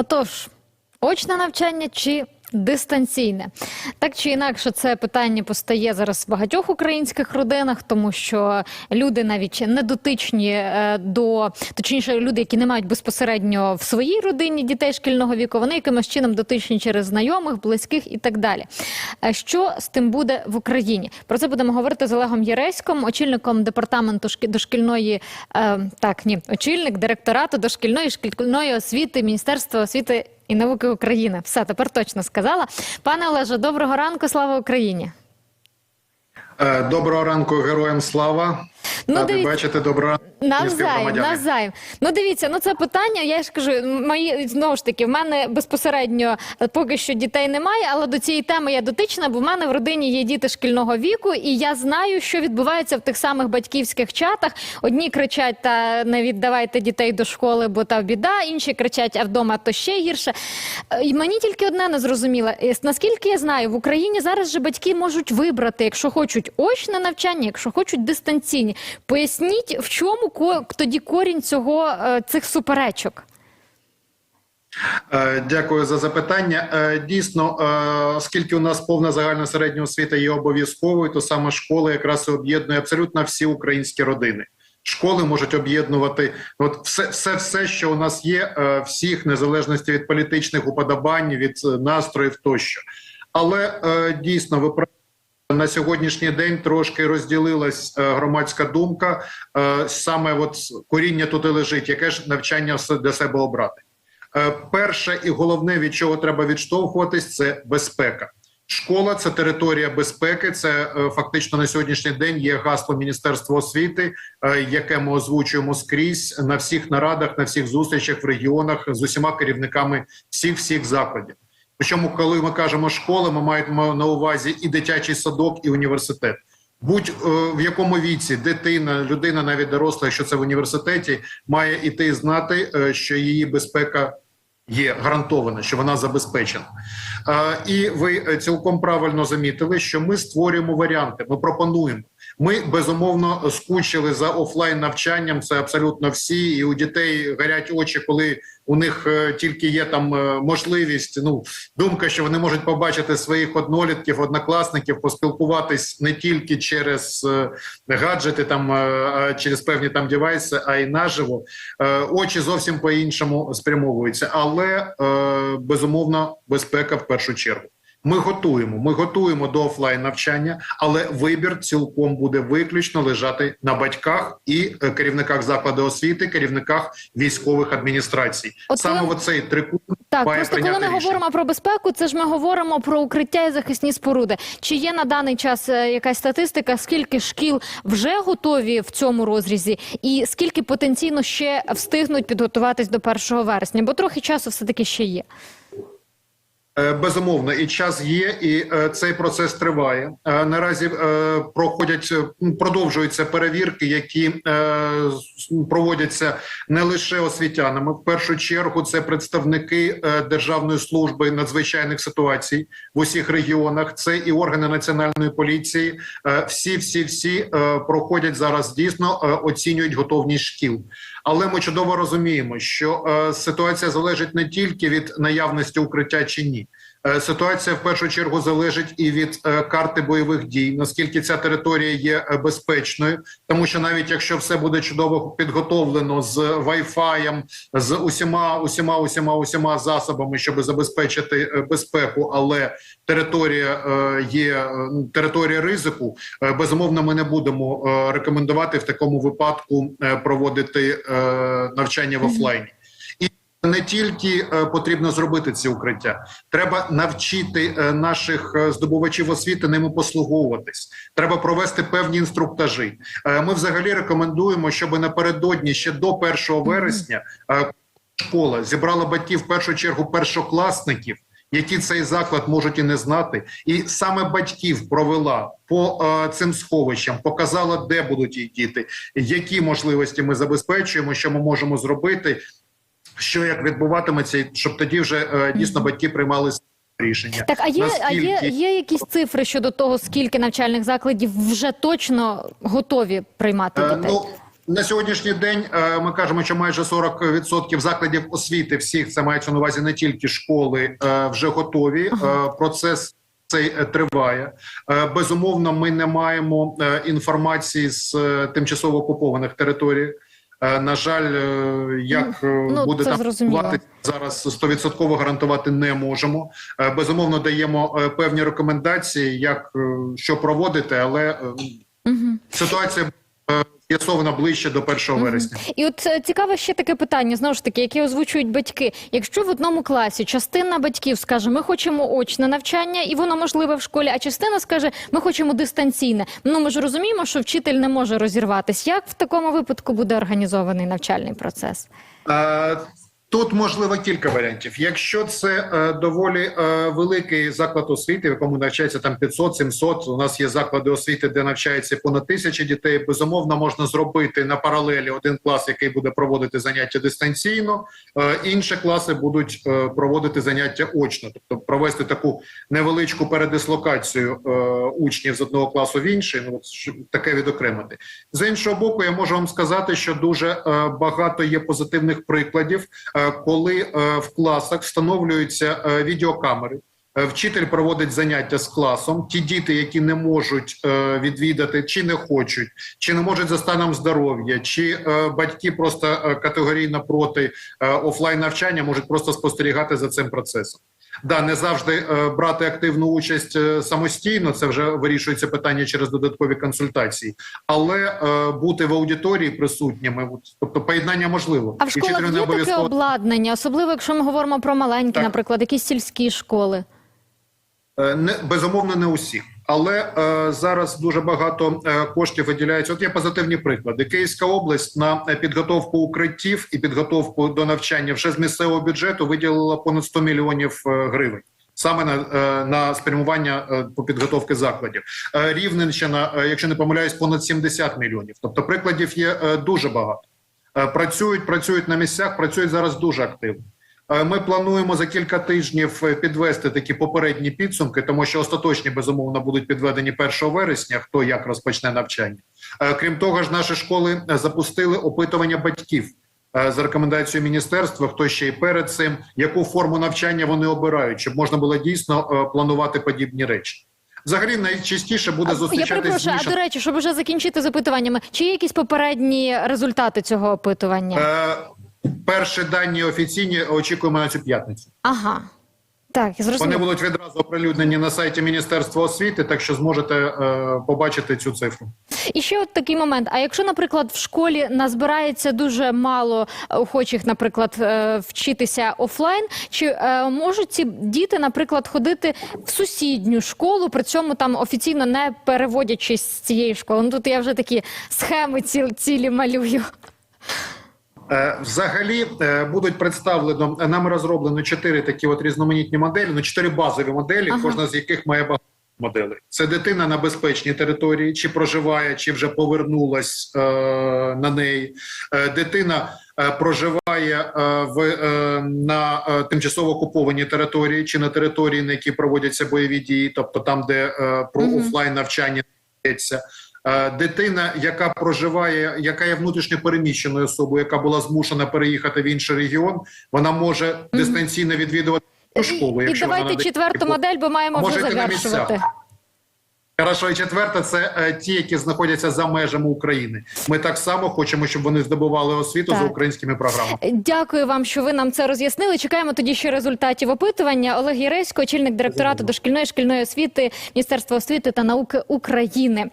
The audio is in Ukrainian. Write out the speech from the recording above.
Отож, очне навчання чи дистанційне? Так чи інакше, це питання постає зараз в багатьох українських родинах, тому що люди навіть не дотичні е, до точніше, люди, які не мають безпосередньо в своїй родині дітей шкільного віку, вони якимось чином дотичні через знайомих, близьких і так далі. Е, Що з тим буде в Україні? Про це будемо говорити з Олегом Єреськом, очільником департаменту шкі- дошкільної е, так, ні, очільник директорату дошкільної шкільної освіти Міністерства освіти і науки України. Все тепер точно сказала. Пане Олеже, доброго ранку, слава Україні. Е, Доброго ранку, героям слава. Ну, Ради дивіться- бачити доброго ранку, Навзаєм, навзаєм. Ну дивіться, ну це питання. Я ж кажу, мої знову ж таки, в мене безпосередньо е, поки що дітей немає, але до цієї теми я дотична, бо в мене в родині є діти шкільного віку, і я знаю, що відбувається в тих самих батьківських чатах. Одні кричать: та не віддавайте дітей до школи, бо та біда. Інші кричать, а вдома то ще гірше. Е, І мені тільки одне не зрозуміло. Е, Наскільки я знаю, в Україні зараз же батьки можуть вибрати, якщо хочуть очне навчання, якщо хочуть дистанційні. Поясніть, в чому ко- тоді корінь цього е, цих суперечок? Е, Дякую за запитання. Е, Дійсно, оскільки у нас повна загальна середня освіта є обов'язковою, то саме школа якраз і об'єднує абсолютно всі українські родини. Школи можуть об'єднувати от все, все, все, що у нас є, всіх незалежності від політичних уподобань, від настроїв тощо. Але дійсно ви праві, на сьогоднішній день трошки розділилась е, громадська думка. Е, саме от коріння тут і лежить, яке ж навчання для себе обрати. Е, Перше і головне, від чого треба відштовхуватись, це безпека. Школа це територія безпеки. Це фактично на сьогоднішній день є гасло Міністерства освіти, яке ми озвучуємо скрізь на всіх нарадах, на всіх зустрічах в регіонах з усіма керівниками всіх всіх закладів. Причому, коли ми кажемо школа, ми маємо на увазі і дитячий садок, і університет. Будь е, якому віці дитина, людина, навіть доросла, якщо це в університеті, має іти знати, е, що її безпека є гарантована, що вона забезпечена. Е, І ви цілком правильно замітили, що ми створюємо варіанти. Ми пропонуємо. Ми безумовно скучили за офлайн навчанням. Це абсолютно всі, і у дітей горять очі, коли у них е, тільки є там е, можливість. Ну думка, що вони можуть побачити своїх однолітків, однокласників, поспілкуватись не тільки через е, гаджети, там а через певні там девайси, а й наживо. Очі зовсім по іншому спрямовуються, але безумовно безпека в першу чергу. Ми готуємо. Ми готуємо до офлайн навчання, але вибір цілком буде виключно лежати на батьках і е, керівниках закладу освіти, керівниках військових адміністрацій. От Саме коли- оцей трикутник Так, має просто коли ми рішення. говоримо про безпеку, це ж ми говоримо про укриття і захисні споруди. Чи є на даний час е, якась статистика, скільки шкіл вже готові в цьому розрізі, і скільки потенційно ще встигнуть підготуватись до 1 вересня? Бо трохи часу все таки ще є. Е, Безумовно, і час є, і е, цей процес триває. Е, наразі проходять продовжуються перевірки, які проводяться не лише освітянами. В першу чергу це представники Державної служби надзвичайних ситуацій в усіх регіонах. Це і органи національної поліції. Всі, всі, всі проходять зараз дійсно оцінюють готовність шкіл. Але ми чудово розуміємо, що е, ситуація залежить не тільки від наявності укриття чи ні. Е, Ситуація в першу чергу залежить і від е, карти бойових дій, наскільки ця територія є е, безпечною, тому що навіть якщо все буде чудово підготовлено з Wi-Fi, з усіма, усіма, усіма, усіма засобами, щоб забезпечити безпеку, але територія є ну, територія ризику, безумовно, ми не будемо рекомендувати в такому випадку проводити навчання в офлайні. Не тільки е, потрібно зробити ці укриття, треба навчити е, наших е, здобувачів освіти ними послуговуватись. Треба провести певні інструктажі. Ми взагалі рекомендуємо, щоб напередодні ще до 1 вересня школа зібрала батьків в першу чергу першокласників. Які цей заклад можуть і не знати, і саме батьків провела по е, цим сховищам, показала, де будуть їх діти, які можливості ми забезпечуємо, що ми можемо зробити, що як відбуватиметься, щоб тоді вже е, дійсно батьки приймали рішення. Так, а є, а є, є якісь цифри щодо того, скільки навчальних закладів вже точно готові приймати Е, дітей? Ну, На сьогоднішній день е, ми кажемо, що майже 40% закладів освіти всіх це мається на увазі не тільки школи, вже готові. Процес цей триває. Безумовно, ми не маємо інформації з тимчасово окупованих територій. Е, На жаль, е, як е, Ну, буде там плати зараз, зараз стовідсотково гарантувати не можемо. Безумовно, даємо певні рекомендації, як що проводити, але Угу. ситуація з'ясована ближче до 1 вересня. І от е, цікаве ще таке питання, знову ж таки, яке озвучують батьки. Якщо в одному класі частина батьків скаже, ми хочемо очне навчання, і воно можливе в школі, а частина скаже, ми хочемо дистанційне. Ну ми ж розуміємо, що вчитель не може розірватися. Як в такому випадку буде організований навчальний процес? Е, Тут можливо кілька варіантів. Якщо це е, доволі е, великий заклад освіти, в якому навчається там 500-700, у нас є заклади освіти, де навчається понад тисячі дітей. Безумовно, можна зробити на паралелі один клас, який буде проводити заняття дистанційно, е, інші класи будуть е, проводити заняття очно, тобто провести таку невеличку передислокацію е, учнів з одного класу в інший. Ну щоб таке відокремити. З іншого боку, я можу вам сказати, що дуже е, багато є позитивних прикладів, е, коли е, в класах встановлюються е, відеокамери. Е, Вчитель проводить заняття з класом. Ті діти, які не можуть е, відвідати, чи не хочуть, чи не можуть за станом здоров'я, чи е, батьки просто е, категорійно проти е, офлайн навчання, можуть просто спостерігати за цим процесом. Да, не завжди е, брати активну участь е, самостійно. Це вже вирішується питання через додаткові консультації, але е, бути в аудиторії присутніми, от, тобто поєднання можливо. А в школах є таке обов'язково- обладнання, особливо якщо ми говоримо про маленькі, Так. наприклад, якісь сільські школи. Е, Не безумовно не усіх, але е, зараз дуже багато е, коштів виділяється. От є позитивні приклади. Київська область на е, підготовку укриттів і підготовку до навчання вже з місцевого бюджету виділила понад 100 мільйонів е, гривень. Саме на, е, на спрямування по підготовки закладів Рівненщина, якщо не помиляюсь, понад 70 мільйонів. Тобто прикладів є дуже багато. Працюють, працюють на місцях, працюють зараз дуже активно. Е, Ми плануємо за кілька тижнів е, підвести такі попередні підсумки, тому що остаточні безумовно будуть підведені 1 вересня. Хто як розпочне навчання? Е, Крім того ж, наші школи запустили опитування батьків за рекомендацією міністерства. Хто ще й перед цим, яку форму навчання вони обирають, щоб можна було дійсно планувати подібні речі. Взагалі найчастіше буде Я зустрічатись перепрошую, а до речі, щоб вже закінчити запитуваннями, чи є якісь попередні результати цього опитування? Е, Перші дані офіційні очікуємо на цю п'ятницю. Ага. Так, Вони будуть відразу оприлюднені на сайті Міністерства освіти, так що зможете е, побачити цю цифру. І ще от такий момент. А якщо, наприклад, в школі назбирається дуже мало охочих, наприклад, е, вчитися офлайн, чи е, можуть ці діти, наприклад, ходити в сусідню школу, при цьому там офіційно не переводячись з цієї школи? Ну тут я вже такі схеми ці, цілі малюю. Е, Взагалі е, будуть представлено нами розроблено чотири такі от різноманітні моделі, ну чотири базові моделі, Ага. кожна з яких має багато моделей. Це дитина на безпечній території, чи проживає, чи вже повернулась е, на неї. Е, дитина е, проживає е, в е, на е, тимчасово окупованій території, чи на території, на якій проводяться бойові дії, тобто там, де е, про Мгм. офлайн навчання йдеться. Е, Дитина, яка проживає, яка є внутрішньо переміщеною особою, яка була змушена переїхати в інший регіон, вона може дистанційно відвідувати школу. І, і якщо вона давайте четверту модель, бо маємо вже завершувати. Хорошо, і четверта це е, ті, які знаходяться за межами України. Ми так само хочемо, щоб вони здобували освіту Так. за українськими програмами. Дякую вам, що ви нам це роз'яснили. Чекаємо тоді ще результатів опитування. Олег Єресько, очільник директорату дошкільної шкільної освіти Міністерства освіти та науки України.